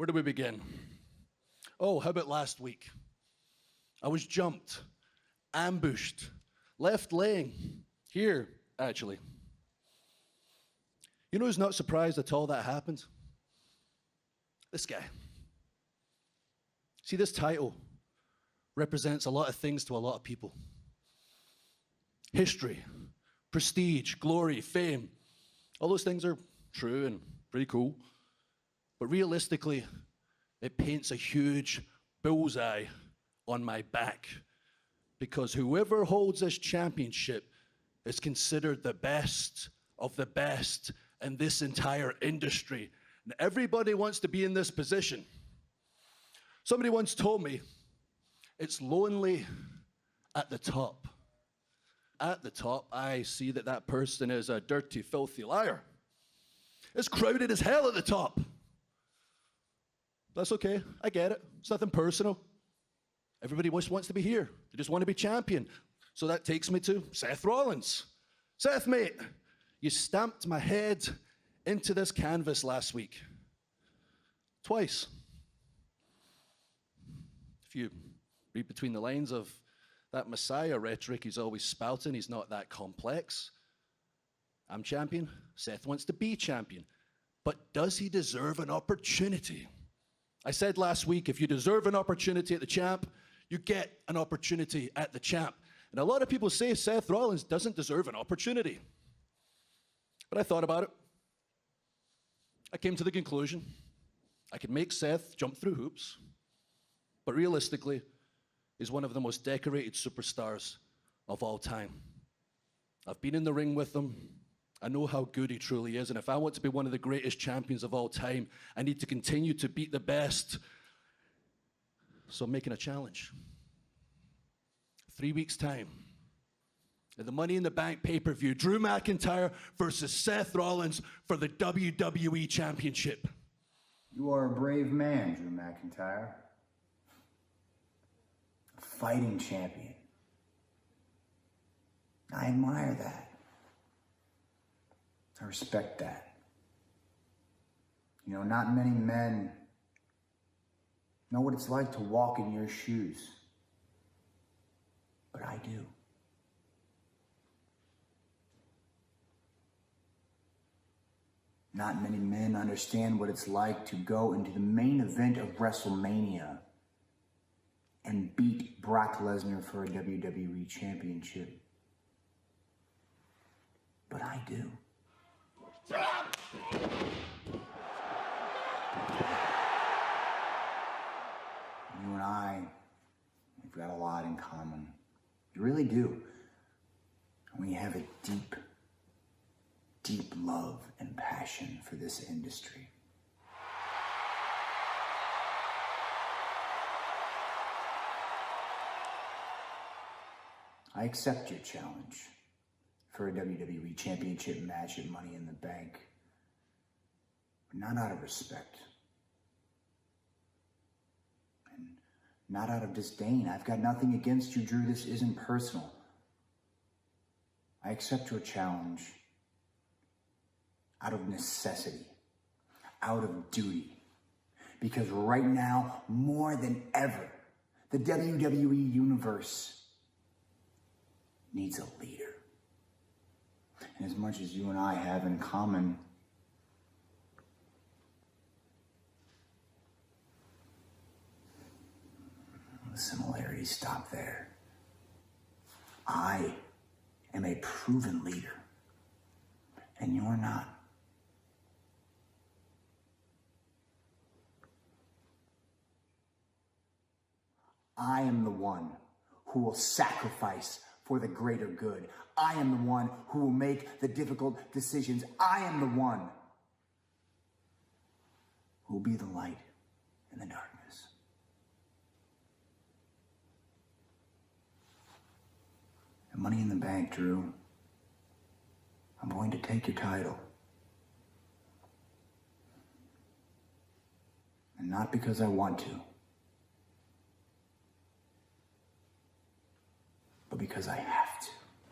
Where do we begin? Oh, how about last week? I was jumped, ambushed, left laying. Here, actually. You know who's not surprised at all that happened? This guy. See, this title represents a lot of things to a lot of people history, prestige, glory, fame. All those things are true and pretty cool. But realistically, it paints a huge bullseye on my back because whoever holds this championship is considered the best of the best in this entire industry. And everybody wants to be in this position. Somebody once told me it's lonely at the top. At the top, I see that that person is a dirty, filthy liar. It's crowded as hell at the top. That's okay. I get it. It's nothing personal. Everybody just wants to be here. They just want to be champion. So that takes me to Seth Rollins. Seth, mate, you stamped my head into this canvas last week. Twice. If you read between the lines of that Messiah rhetoric he's always spouting, he's not that complex. I'm champion. Seth wants to be champion. But does he deserve an opportunity? I said last week if you deserve an opportunity at the champ, you get an opportunity at the champ. And a lot of people say Seth Rollins doesn't deserve an opportunity. But I thought about it. I came to the conclusion I could make Seth jump through hoops, but realistically, he's one of the most decorated superstars of all time. I've been in the ring with him. I know how good he truly is. And if I want to be one of the greatest champions of all time, I need to continue to beat the best. So I'm making a challenge. Three weeks' time. At the Money in the Bank pay per view, Drew McIntyre versus Seth Rollins for the WWE Championship. You are a brave man, Drew McIntyre. A fighting champion. I admire that. I respect that. You know, not many men know what it's like to walk in your shoes. But I do. Not many men understand what it's like to go into the main event of WrestleMania and beat Brock Lesnar for a WWE championship. But I do. You and I, we've got a lot in common. You really do. We have a deep, deep love and passion for this industry. I accept your challenge for a WWE Championship match at Money in the Bank, but not out of respect. And not out of disdain. I've got nothing against you, Drew. This isn't personal. I accept your challenge out of necessity, out of duty. Because right now, more than ever, the WWE Universe needs a leader. And as much as you and I have in common, similarities stop there. I am a proven leader, and you're not. I am the one who will sacrifice for the greater good. I am the one who will make the difficult decisions. I am the one who will be the light in the darkness. And money in the bank, Drew. I'm going to take your title. And not because I want to. but because I.